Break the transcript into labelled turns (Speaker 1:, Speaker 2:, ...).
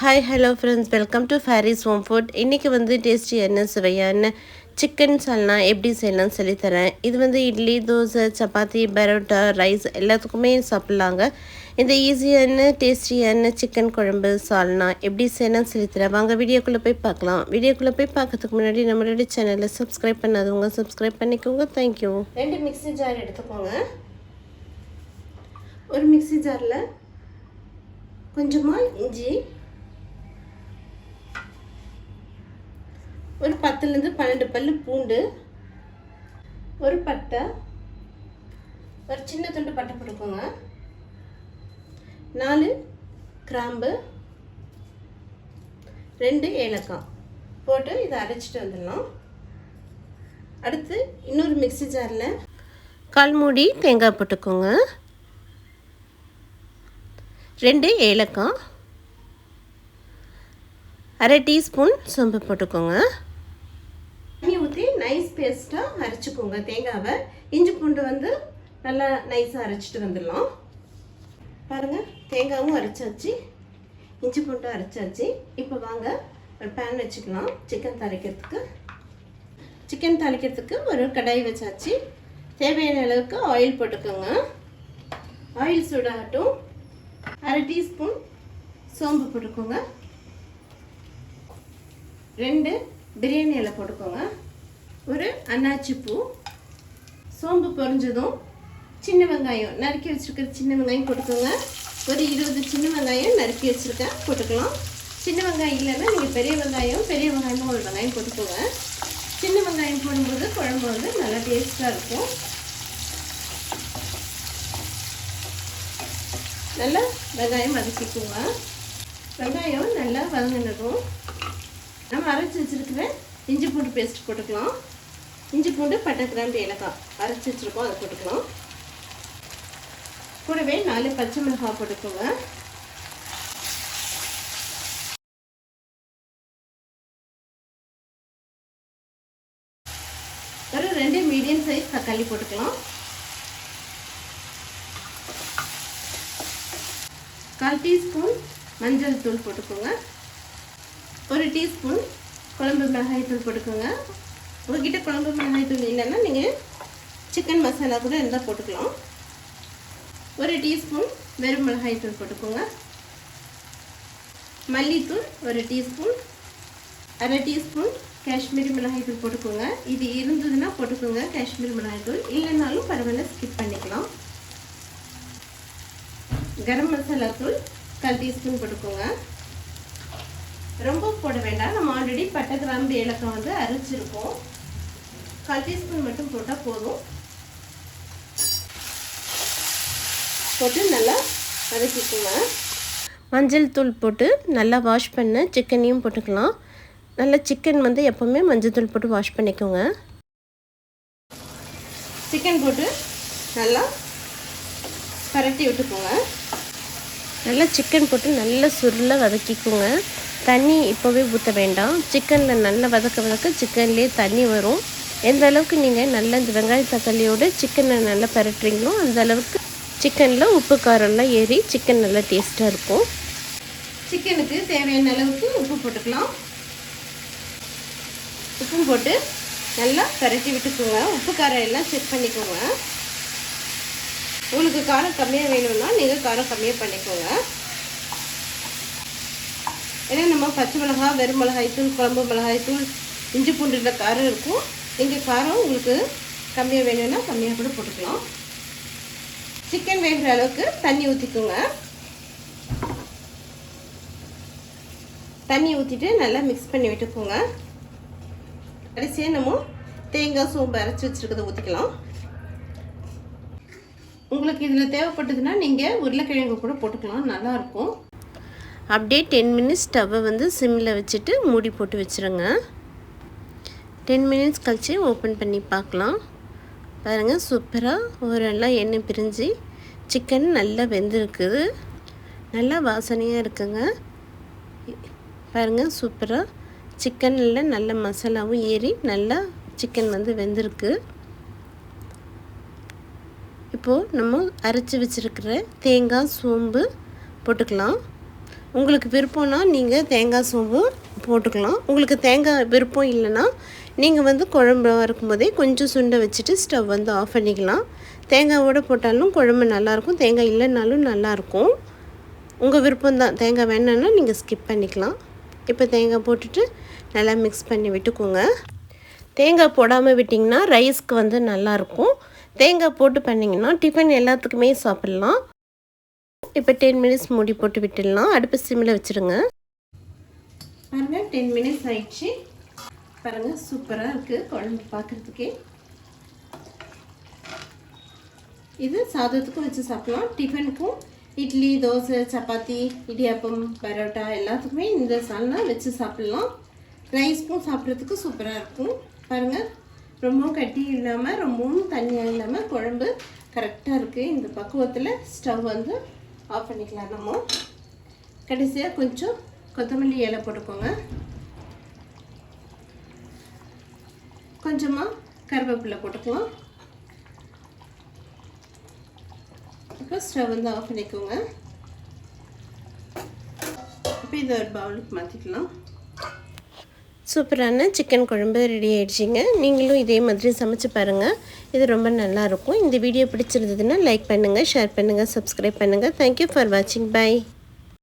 Speaker 1: Hi hello friends welcome to Faris home food இன்றைக்கி வந்து டேஸ்டியான சுவையான சிக்கன் சால்னா எப்படி செய்யலாம் சொல்லித்தரேன். இது வந்து இட்லி தோசை சப்பாத்தி பரோட்டா ரைஸ் எல்லாத்துக்குமே சாப்பிட்லாங்க. இந்த ஈஸியான டேஸ்டியான சிக்கன் குழம்பு சால்னா எப்படி செய்யலாம் சொல்லித்தரேன். வாங்க வீடியோக்குள்ளே போய் பார்க்கலாம். வீடியோக்குள்ளே போய் பார்க்கறதுக்கு முன்னாடி நம்மளுடைய சேனலை சப்ஸ்கிரைப் பண்ணாதவங்க சப்ஸ்கிரைப் பண்ணிக்கோங்க. தேங்க்யூ ரெண்டு மிக்ஸி ஜார் எடுத்துக்கோங்க. ஒரு மிக்ஸி ஜாரில் கொஞ்சமாக இஞ்சி ஒரு பத்துலேருந்து பன்னெண்டு பல் பூண்டு ஒரு பட்டை ஒரு சின்ன துண்டு பட்டை போட்டுக்கோங்க. நாலு கிராம்பு ரெண்டு ஏலக்காய். போட்டு இதை அரைச்சிட்டு வந்துடலாம். அடுத்து இன்னொரு மிக்ஸி ஜாரில் கால் மூடி தேங்காய் போட்டுக்கோங்க. ரெண்டு ஏலக்காய். அரை டீஸ்பூன் சோம்பு போட்டுக்கோங்க தண்ணி ஊற்றி நைஸ் பேஸ்ட்டாக அரைச்சிக்கோங்க. தேங்காவை இஞ்சி பூண்டு வந்து நல்லா நைஸாக அரைச்சிட்டு வந்துடலாம். பாருங்கள் தேங்காவும் அரைச்சாச்சு. இஞ்சி பூண்டும் அரைச்சாச்சு. இப்போ வாங்க ஒரு பேன் வச்சுக்கலாம். சிக்கன் தாளிக்கிறதுக்கு. சிக்கன் தாளிக்கிறதுக்கு ஒரு கடாய் வச்சாச்சு. தேவையான அளவுக்கு ஆயில் போட்டுக்கோங்க. ஆயில் சூடாகட்டும். அரை டீஸ்பூன் சோம்பு போட்டுக்கோங்க. ரெண்டு பிரியாணி இலை போட்டுக்கோங்க. ஒரு அன்னாச்சி பூ. சோம்பு பொறிஞ்சதும் சின்ன வெங்காயம். நறுக்கி வச்சுருக்கிற சின்ன வெங்காயம் போட்டுக்கோங்க. ஒரு இருபது சின்ன வெங்காயம் நறுக்கி வச்சுருக்கேன் போட்டுக்கலாம். சின்ன வெங்காயம் இல்லைன்னா நீங்கள் பெரிய வெங்காயம் பெரிய வெங்காயமும் ஒரு வெங்காயம் போட்டுக்கோங்க. சின்ன வெங்காயம் போடும்போது குழம்பு வந்து நல்லா டேஸ்ட்டாக இருக்கும். நல்லா வெங்காயம் வதக்கிக்கோங்க. வெங்காயம் நல்லா வதங்கினதும் நம்ம அரைச்சி வச்சுருக்கிற இஞ்சி பூண்டு பேஸ்ட் போட்டுக்கலாம். இஞ்சி பூண்டு பட்டை கிராம்பு ஏலக்காய் அரைச்சி வச்சுருக்கோம். அதை போட்டுக்கலாம் கூடவே நாலு பச்சை மிளகாய் போட்டுக்கோங்க. ஒரு ரெண்டு மீடியம் சைஸ் தக்காளி போட்டுக்கலாம். கால் டீஸ்பூன் மஞ்சள் தூள் போட்டுக்கோங்க. ஒரு டீஸ்பூன் குழம்பு மிளகாய் தூள் போட்டுக்கோங்க. உங்ககிட்ட குழம்பு மிளகாய் தூள் இல்லைன்னா நீங்கள் சிக்கன் மசாலா கூட இருந்தால் போட்டுக்கலாம். ஒரு டீஸ்பூன் வெறும் மிளகாய் தூள் போட்டுக்கோங்க. மல்லித்தூள் ஒரு டீஸ்பூன் அரை டீஸ்பூன் காஷ்மீரி மிளகாய் தூள் போட்டுக்கோங்க. இது இருந்ததுன்னா போட்டுக்கோங்க காஷ்மீரி மிளகாய் தூள். இல்லைனாலும் பரவாயில்ல ஸ்கிப் பண்ணிக்கலாம். கரம் மசாலா தூள் கால் டீஸ்பூன் போட்டுக்கோங்க. ரொம்ப போட வேண்டாம். நம்ம ஆல்ரெடி பட்டை கிராம்பு ஏலக்காய் வந்து அரைச்சிருக்கோம். கால் டீஸ்பூன் மட்டும் போட்டால் போதும். போட்டு நல்லா வதக்கிக்கோங்க. மஞ்சள் தூள் போட்டு நல்லா வாஷ் பண்ண சிக்கனையும் போட்டுக்கலாம். நல்லா சிக்கன் வந்து எப்போவுமே மஞ்சள் தூள் போட்டு வாஷ் பண்ணிக்கோங்க. சிக்கன் போட்டு நல்லா பரட்டி விட்டுக்கோங்க. நல்லா சிக்கன் போட்டு நல்லா சுருள வதக்கிக்கோங்க. தண்ணி இப்போவே ஊற்ற வேண்டாம். சிக்கனில் நல்லா வதக்க வதக்க சிக்கன்லேயே தண்ணி வரும். எந்த அளவுக்கு நீங்கள் நல்லா இந்த வெங்காய தக்காளியோடு சிக்கனை நல்லா பரட்டுறீங்களோ அந்த அளவுக்கு சிக்கனில் உப்பு காரம்லாம் ஏறி சிக்கன் நல்லா டேஸ்ட்டாக இருக்கும். சிக்கனுக்கு தேவையான அளவுக்கு உப்பு போட்டுக்கலாம். உப்பும் போட்டு நல்லா பரட்டி விட்டுக்கோங்க. உப்பு காரம் எல்லாம் செக் பண்ணிக்கோங்க. உங்களுக்கு காரம் கம்மியாக வேணும்னா நீங்கள் காரம் கம்மியாக பண்ணிக்கோங்க. ஏன்னா நம்ம பச்சை மிளகாய் வெறும் மிளகாய் தூள் குழம்பு மிளகாய் தூள் இஞ்சி பூண்டுல காரம் இருக்கும். இங்கே காரம் உங்களுக்கு கம்மியாக வேணும்னா கம்மியாக கூட போட்டுக்கலாம். சிக்கன் வேகிற அளவுக்கு தண்ணி ஊற்றிக்கோங்க தண்ணி ஊற்றிட்டு நல்லா மிக்ஸ் பண்ணி விட்டுக்கோங்க. கடைசியாக நம்ம தேங்காய் சோம்பு அரைச்சி வச்சுருக்கதை ஊற்றிக்கலாம் உங்களுக்கு இதில் தேவைப்பட்டதுன்னா நீங்கள் உருளைக்கிழங்கு கூட போட்டுக்கலாம். நல்லாயிருக்கும் அப்படியே டென் மினிட்ஸ் ஸ்டவ்வை வந்து சிம்மில் வச்சுட்டு மூடி போட்டு வச்சுருங்க. டென் மினிட்ஸ் கழித்து ஓப்பன் பண்ணி பார்க்கலாம். பாருங்கள் சூப்பராக ஓரெல்லாம் எண்ணெய் பிரிஞ்சு சிக்கன் நல்லா வெந்திருக்குது. நல்லா வாசனையாக இருக்குங்க. பாருங்கள் சூப்பராக சிக்கனில் நல்ல மசாலாவும் ஏறி நல்லா சிக்கன் வந்து வெந்திருக்கு. இப்போது நம்ம அரைச்சி வச்சுருக்கிற தேங்காய் சோம்பு போட்டுக்கலாம். உங்களுக்கு விருப்பம்னா நீங்கள் தேங்காய் சோம்பு போட்டுக்கலாம். உங்களுக்கு தேங்காய் விருப்பம் இல்லைன்னா நீங்கள் வந்து குழம்பு இருக்கும்போதே கொஞ்சம் சுண்டை வச்சுட்டு ஸ்டவ் வந்து ஆஃப் பண்ணிக்கலாம். தேங்காவோடு போட்டாலும் குழம்பு நல்லாயிருக்கும். தேங்காய் இல்லைனாலும் நல்லாயிருக்கும். உங்கள் விருப்பம் தான் தேங்காய் வேணுன்னா நீங்கள் ஸ்கிப் பண்ணிக்கலாம். இப்போ தேங்காய் போட்டுட்டு நல்லா மிக்ஸ் பண்ணி விட்டுக்கோங்க. தேங்காய் போடாமல் விட்டிங்கன்னா ரைஸ்க்கு வந்து நல்லாயிருக்கும். தேங்காய் போட்டு பண்ணிங்கன்னா டிஃபன் எல்லாத்துக்குமே சாப்பிட்லாம். இப்போ டென் மினிட்ஸ் மூடி போட்டு விட்டுடலாம். அடுப்பு சிம்மில் வச்சுருங்க பாருங்கள் டென் மினிட்ஸ் ஆயிடுச்சு. பாருங்கள் சூப்பராக இருக்குது குழம்பு பார்க்குறதுக்கே இது சாதத்துக்கும் வச்சு சாப்பிட்லாம். டிஃபனுக்கும் இட்லி தோசை சப்பாத்தி இடியாப்பம் பரோட்டா எல்லாத்துக்குமே இந்த சால்னா வச்சு சாப்பிட்லாம். ரைஸ்க்கும் சாப்பிட்றதுக்கு சூப்பராக இருக்கும். பாருங்கள் ரொம்பவும் கட்டி இல்லாமல் ரொம்பவும் தண்ணியாக இல்லாமல் குழம்பு கரெக்டாக இருக்குது இந்த பக்குவத்தில் ஸ்டவ் வந்து ஆஃப் பண்ணிக்கலாம் நம்ம. கடைசியாக கொஞ்சம் கொத்தமல்லி இலை போட்டுக்கோங்க. கொஞ்சமாக கருவேப்பிலை போட்டுக்கலாம் இப்போ ஸ்டவ் வந்து ஆஃப் பண்ணிக்கோங்க. இப்போ இதை ஒரு பவுலுக்கு மாற்றிக்கலாம் சூப்பரான சிக்கன் குழம்பு ரெடி ஆகிடுச்சிங்க நீங்களும் இதே மாதிரி சமைச்சு பாருங்கள் இது ரொம்ப நல்லாயிருக்கும் இந்த வீடியோ பிடிச்சிருந்ததுன்னா லைக் பண்ணுங்கள் ஷேர் பண்ணுங்கள் சப்ஸ்கிரைப் பண்ணுங்கள் தேங்க்யூ ஃபார் வாட்சிங் பை